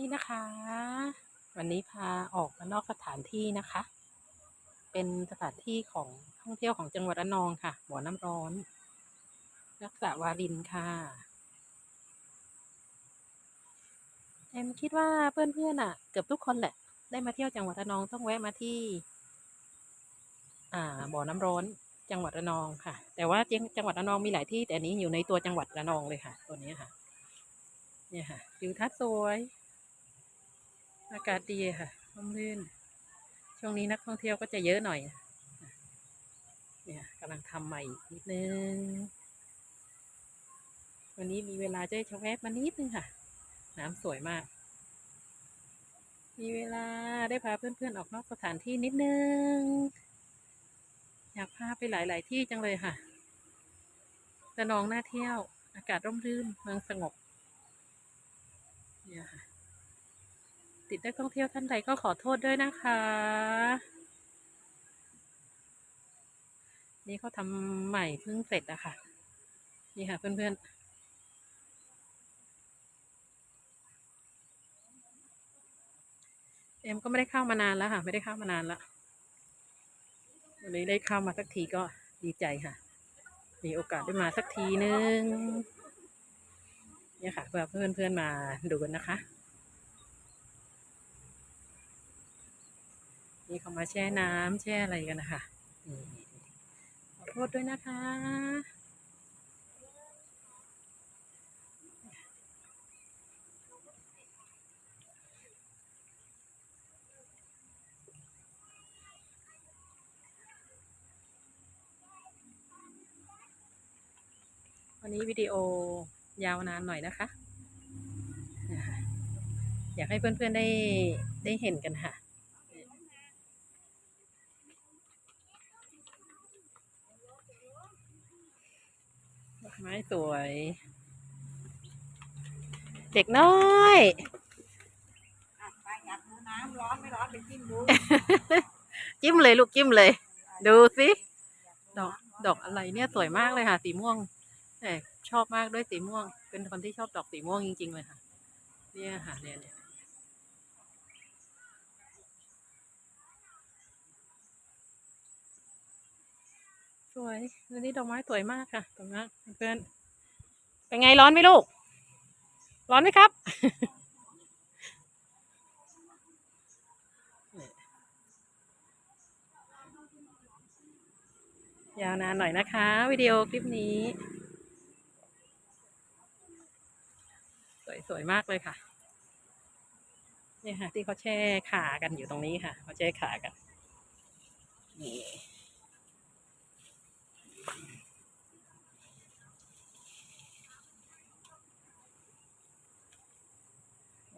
นี่นะคะ วันนี้พาออกมานอกสถานที่นะคะ เป็นสถานที่ของท่องเที่ยวของจังหวัดระนองค่ะบ่อน้ำร้อน รักษาวารินค่ะเอ็มคิดว่าเพื่อนๆอะ เกือบทุกคนแหละ ได้มาเที่ยวจังหวัดระนองต้องแวะมาที่ อ่าบ่อน้ำร้อนจังหวัดระนองค่ะ แต่ว่าจังจังหวัดระนองมีหลายที่ แต่นนี้อยู่ในตัวจังหวัดระนองเลยค่ะ ตัวนี้ค่ะ เนี่ยค่ะวิวทัศน์สวย อากาศดีค่ะร่มรื่น ช่วงนี้นักท่องเที่ยวก็จะเยอะหน่อย เนี่ยกำลังทำใหม่นิดนึง วันนี้มีเวลาจะชะแวะมานิดนึงค่ะ น้ำสวยมาก มีเวลาได้พาเพื่อนๆออกนอกสถานที่นิดนึง อยากพาไปหลาย ๆ ที่จังเลยค่ะระนองน่าเที่ยว อากาศร่มรื่น เมืองสงบ เนี่ยค่ะ ติดนักท่องเที่ยวท่านใดก็ขอโทษด้วยนะคะ นี่เขาทำใหม่เพิ่งเสร็จอะค่ะ นี่ค่ะเพื่อนๆเอ็มก็ไม่ได้เข้ามานานแล้วค่ะ ไม่ได้เข้ามานานแล้ววันนี้ได้เข้ามาสักทีก็ดีใจค่ะ มีโอกาสได้มาสักทีนึง เนี่ยค่ะเพื่อเพื่อนๆมาดูกันนะคะ นี่เขามาแช่น้ำแช่อะไรกันนะคะขอโทษด้วยนะคะวันนี้วิดีโอยาวนานหน่อยนะคะ อยากให้เพื่อนๆได้ได้เห็นกันค่ะ ดอก ไม้สวย เด็กน้อยอะไปอยากดูน้ำร้อนไม่ร้อนไปจิ้มดูจิ้มเลยลูกจิ้มเลย ดูสิดอกดอกอะไรเนี่ยสวยมากเลยค่ะ สีม่วงแหมชอบมากด้วยสีม่วง เป็นคนที่ชอบดอกสีม่วงจริง ๆ เลยค่ะ เนี่ยค่ะเนี่ยเนี่ย สวยวันนี้ดอกไม้สวยมากค่ะสวยมากเพื่อนเป็นไงร้อนไหมลูก ร้อนไหมครับ ยาวนานหน่อยนะคะ วิดีโอคลิปนี้ สวยๆมากเลยค่ะนี่ค่ะ ที่เขาแช่ขากันอยู่ตรงนี้ค่ะเขาแช่ขากันนี่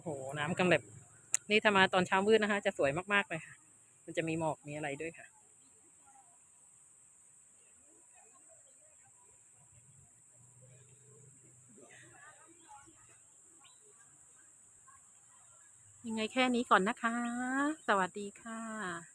โอ้โหน้ำกำแบบนี่ถ้ามาตอนเช้ามืดนะคะ จะสวยมากๆเลยค่ะ มันจะมีหมอกมีอะไรด้วยค่ะ ยังไงแค่นี้ก่อนนะคะ สวัสดีค่ะ